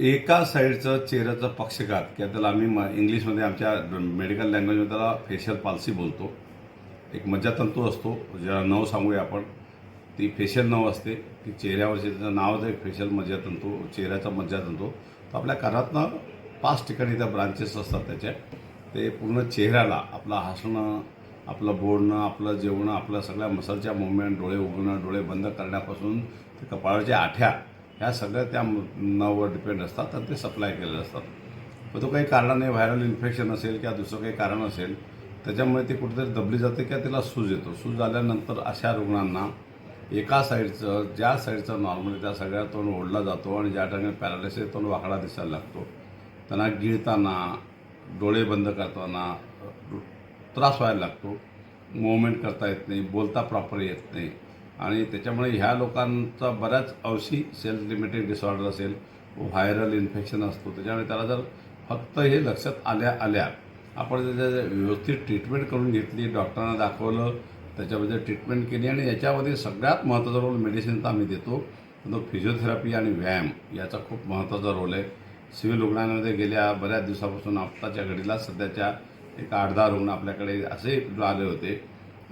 एका साईडचं चेहऱ्याचा पक्षघात किंवा त्याला आम्ही म- इंग्लिशमध्ये आमच्या मेडिकल लँग्वेजमध्ये त्याला फेशियल पाल्सी बोलतो. एक मज्जातंतू असतो ज्याला नव सांगूया आपण. ती फेशियल नव असते. ती चेहऱ्यावरची त्याचं नावच एक फेशियल मज्जातंतू चेहऱ्याचा मज्जातंतू तर आपल्या कानातनं पाच ठिकाणी त्या ब्रांचेस असतात त्याच्या. ते पूर्ण चेहऱ्याला आपलं हसणं आपलं बोलणं आपलं जेवणं आपलं सगळ्या मसलच्या मुवमेंट डोळे उघडणं डोळे बंद करण्यापासून ते कपाळाच्या आठ्या ह्या सगळ्या त्या नववर डिपेंड असतात आणि ते सप्लाय केलेले असतात. पण तो काही कारणाने व्हायरल इन्फेक्शन असेल किंवा दुसरं काही कारण असेल त्याच्यामुळे ती कुठेतरी दबली जाते किंवा तिला सूज येतो. सूज आल्यानंतर अशा रुग्णांना एका साईडचं ज्या साईडचं नॉर्मली त्या सगळ्या तोंड ओढला जातो आणि ज्या ठिकाणी पॅरालिसिस तोंड वाकडा दिसायला लागतो. त्यांना गिळताना डोळे बंद करताना त्रास व्हायला लागतो. मुवमेंट करता येत नाही बोलता प्रॉपर येत नाही. आणि त्याच्यामुळे ह्या लोकांचा बऱ्याच अंशी सेल्फ लिमिटेड डिसऑर्डर असेल व्हायरल इन्फेक्शन असतो त्याच्यामुळे त्याला जर फक्त हे लक्षात आल्या आल्या आपण त्याच्या व्यवस्थित ट्रीटमेंट करून घेतली डॉक्टरांना दाखवलं त्याच्यामध्ये ट्रीटमेंट केली आणि याच्यामध्ये सगळ्यात महत्त्वाचा रोल मेडिसिनचा आम्ही देतो तो फिजिओथेरपी आणि व्यायाम याचा खूप महत्त्वाचा रोल आहे. सिव्हिल रुग्णालयामध्ये गेल्या बऱ्याच दिवसापासून आत्ताच्या घडीला सध्याच्या एक आठ दहा रुग्ण आपल्याकडे असे आले होते.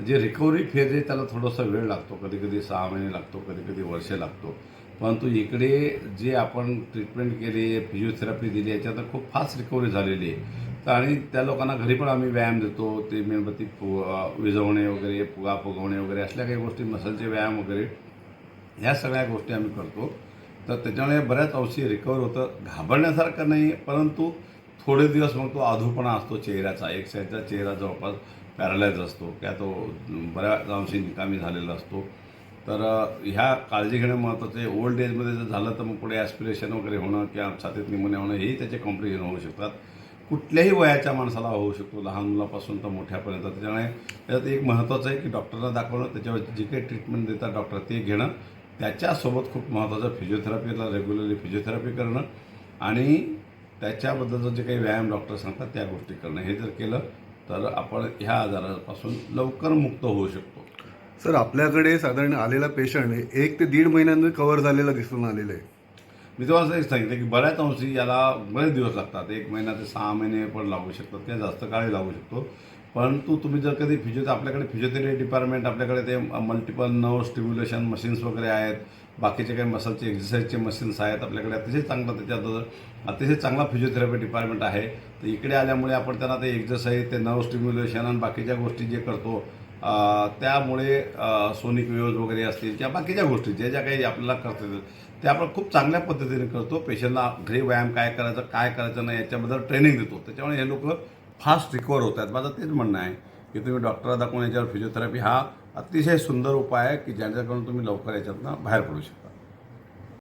जे रिकव्हरी फेज आहे त्याला थोडासा वेळ लागतो. कधी कधी सहा महिने लागतो कधी कधी वर्ष लागतो. परंतु इकडे जे आपण ट्रीटमेंट केली फिजिओथेरपी दिली याच्यात खूप फास्ट रिकव्हरी झालेली आहे. तर आणि त्या लोकांना घरी पण आम्ही व्यायाम देतो. ते मेणबत्ती फु विझवणे वगैरे फुगा फुगवणे वगैरे असल्या काही गोष्टी मसलचे व्यायाम वगैरे ह्या सगळ्या गोष्टी आम्ही करतो. तर त्याच्यामुळे बऱ्याच अंशी रिकवर होतं. घाबरण्यासारखं नाही परंतु थोडे दिवस मग तो आधूपणा असतो चेहऱ्याचा. एक साईडचा चेहरा जवळपास पॅरालाइज असतो. किंवा तो बऱ्याच अंशी निकामी झालेला असतो. तर ह्या काळजी घेणं महत्त्वाचं आहे. ओल्ड एजमध्ये जर झालं तर मग पुढे ॲस्पिरेशन वगैरे होणं किंवा छातीत निमोनिया होणं हेही त्याचे कॉम्प्लिकेशन होऊ शकतात. कुठल्याही वयाच्या माणसाला होऊ शकतो. लहान मुलापासून तर मोठ्यापर्यंत. त्याच्यामुळे त्याच्यात एक महत्त्वाचं आहे की डॉक्टरला दाखवणं त्याच्यावर जे काही ट्रीटमेंट देतात डॉक्टर ते घेणं त्याच्यासोबत खूप महत्त्वाचं फिजिओथेरपीला रेग्युलरली फिजिओथेरपी करणं आणि त्याच्याबद्दलचं जे काही व्यायाम डॉक्टर सांगतात त्या गोष्टी करणं. हे जर केलं तर आपण ह्या आजारापासून लवकर मुक्त होऊ शकतो. सर आपल्याकडे साधारण आलेला पेशंट एक ते दीड महिन्यांनी कव्हर झालेला दिसून आलेलं आहे. मी तुम्हाला असं सांगितलं की बऱ्याच अंशी याला बरेच दिवस लागतात. एक महिना ते सहा महिने पण लागू शकतात किंवा जास्त काळही लागू शकतो. परंतु तुम्ही जर कधी फिजिओ आपल्याकडे फिजिओथेरपी डिपार्टमेंट आपल्याकडे ते मल्टिपल नर्व स्टिम्युलेशन मशीन्स वगैरे आहेत बाकीचे काही मसलचे एक्सरसाइजचे मशीन्स आहेत आपल्याकडे अतिशय चांगलं त्याच्यात अतिशय चांगला फिजिओथेरपी डिपार्टमेंट आहे. तर इकडे आल्यामुळे आपण त्यांना ते एक्सरसाइज ते नर्व स्टिम्युलेशन आणि बाकीच्या गोष्टी जे करतो त्यामुळे सोनिक व्यूज वगैरे असतील किंवा बाकीच्या गोष्टी ज्या ज्या काही आपल्याला करता येतात ते आपण खूप चांगल्या पद्धतीने करतो. पेशंटला घरी व्यायाम काय करायचं काय करायचं नाही याच्याबद्दल ट्रेनिंग देतो. त्याच्यामुळे हे लोक फास्ट रिकवर होत आहेत. माझं तेच म्हणणं आहे की तुम्ही डॉक्टरला दाखवून याच्यावर फिजिओथेरपी हा अतिशय सुंदर उपाय आहे की ज्याच्याकडून तुम्ही लवकर याच्यातनं बाहेर पडू शकता.